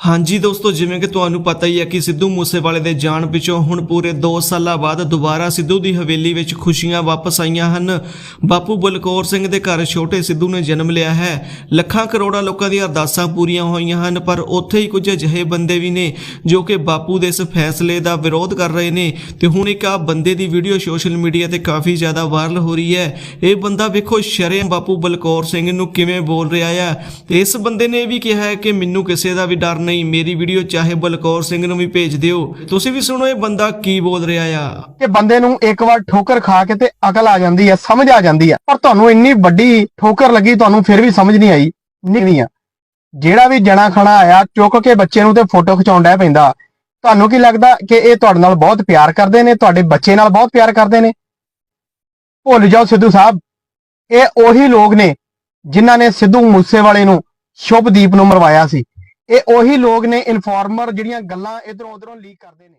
ਹਾਂਜੀ ਦੋਸਤੋ, ਜਿਵੇਂ ਕਿ ਤੁਹਾਨੂੰ ਪਤਾ ਹੀ ਹੈ ਕਿ ਸਿੱਧੂ ਮੂਸੇਵਾਲੇ ਦੇ ਜਾਣ ਪਿੱਛੋਂ ਹੁਣ ਪੂਰੇ 2 ਸਾਲਾਂ ਬਾਅਦ ਦੁਬਾਰਾ ਸਿੱਧੂ ਦੀ ਹਵੇਲੀ ਵਿੱਚ ਖੁਸ਼ੀਆਂ ਵਾਪਸ ਆਈਆਂ ਹਨ। ਬਾਪੂ ਬਲਕੌਰ ਸਿੰਘ ਦੇ ਘਰ ਛੋਟੇ ਸਿੱਧੂ ਨੇ ਜਨਮ ਲਿਆ ਹੈ। ਲੱਖਾਂ ਕਰੋੜਾਂ ਲੋਕਾਂ ਦੀਆਂ ਅਰਦਾਸਾਂ ਪੂਰੀਆਂ ਹੋਈਆਂ ਹਨ, ਪਰ ਉੱਥੇ ਹੀ ਕੁਝ ਅਜਿਹੇ ਬੰਦੇ ਵੀ ਨੇ ਜੋ ਕਿ ਬਾਪੂ ਦੇ ਇਸ ਫੈਸਲੇ ਦਾ ਵਿਰੋਧ ਕਰ ਰਹੇ ਨੇ। ਤੇ ਹੁਣ ਇੱਕ ਆ ਬੰਦੇ ਦੀ ਵੀਡੀਓ ਸੋਸ਼ਲ ਮੀਡੀਆ ਤੇ ਕਾਫੀ ਜ਼ਿਆਦਾ ਵਾਇਰਲ ਹੋ ਰਹੀ ਹੈ। ਇਹ ਬੰਦਾ ਵੇਖੋ ਸ਼ਰੇ ਬਾਪੂ ਬਲਕੌਰ ਸਿੰਘ ਨੂੰ ਕਿਵੇਂ ਬੋਲ ਰਿਹਾ ਹੈ ਤੇ ਇਸ ਬੰਦੇ ਨੇ ਇਹ ਵੀ ਕਿਹਾ ਹੈ ਕਿ ਮੈਨੂੰ ਕਿਸੇ ਦਾ ਵੀ ਡਰ ਨਹੀਂ, ਮੇਰੀ ਵੀਡੀਓ ਚਾਹੇ ਬਲਕੌਰ ਸਿੰਘ ਨੂੰ ਵੀ ਭੇਜ ਦਿਓ। ਤੁਸੀਂ ਵੀ ਸੁਣੋ ਇਹ ਬੰਦਾ ਕੀ ਬੋਲ ਰਿਹਾ ਆ। ਕਿ ਬੰਦੇ ਨੂੰ ਇੱਕ ਵਾਰ ਠੋਕਰ ਖਾ ਕੇ ਤੇ ਅਕਲ ਆ ਜਾਂਦੀ ਹੈ ਸਮਝ ਆ ਜਾਂਦੀ ਹੈ ਪਰ ਤੁਹਾਨੂੰ ਇੰਨੀ ਵੱਡੀ ਠੋਕਰ ਲੱਗੀ, ਤੁਹਾਨੂੰ ਫਿਰ ਵੀ ਸਮਝ ਨਹੀਂ ਆਈ। ਨਹੀਂ ਜਿਹੜਾ ਵੀ ਜਣਾ ਖਣਾ ਆਇਆ ਚੁੱਕ ਕੇ ਬੱਚੇ ਨੂੰ ਤੇ ਫੋਟੋ ਖਿਚਾਉਣ ਡਿਆ ਪੈਂਦਾ। ਤੁਹਾਨੂੰ ਕੀ ਲੱਗਦਾ ਕਿ ਇਹ ਤੁਹਾਡੇ ਨਾਲ ਬਹੁਤ ਪਿਆਰ ਕਰਦੇ ਨੇ, ਤੁਹਾਡੇ ਬੱਚੇ ਨਾਲ ਬਹੁਤ ਪਿਆਰ ਕਰਦੇ ਨੇ? ਭੁੱਲ ਜਾਓ ਸਿੱਧੂ ਸਾਹਿਬ। ਇਹ ਉਹੀ ਲੋਕ ਨੇ ਜਿਨ੍ਹਾਂ ਨੇ ਸਿੱਧੂ ਮੂਸੇਵਾਲੇ ਨੂੰ ਸ਼ੁਭਦੀਪ ਨੂੰ ਮਰਵਾਇਆ ਸੀ। ਇਹ ਉਹੀ ਲੋਕ ਨੇ ਇਨਫਾਰਮਰ ਜਿਹੜੀਆਂ ਗੱਲਾਂ ਇਧਰੋਂ ਉਧਰੋਂ ਲੀਕ ਕਰਦੇ ਨੇ।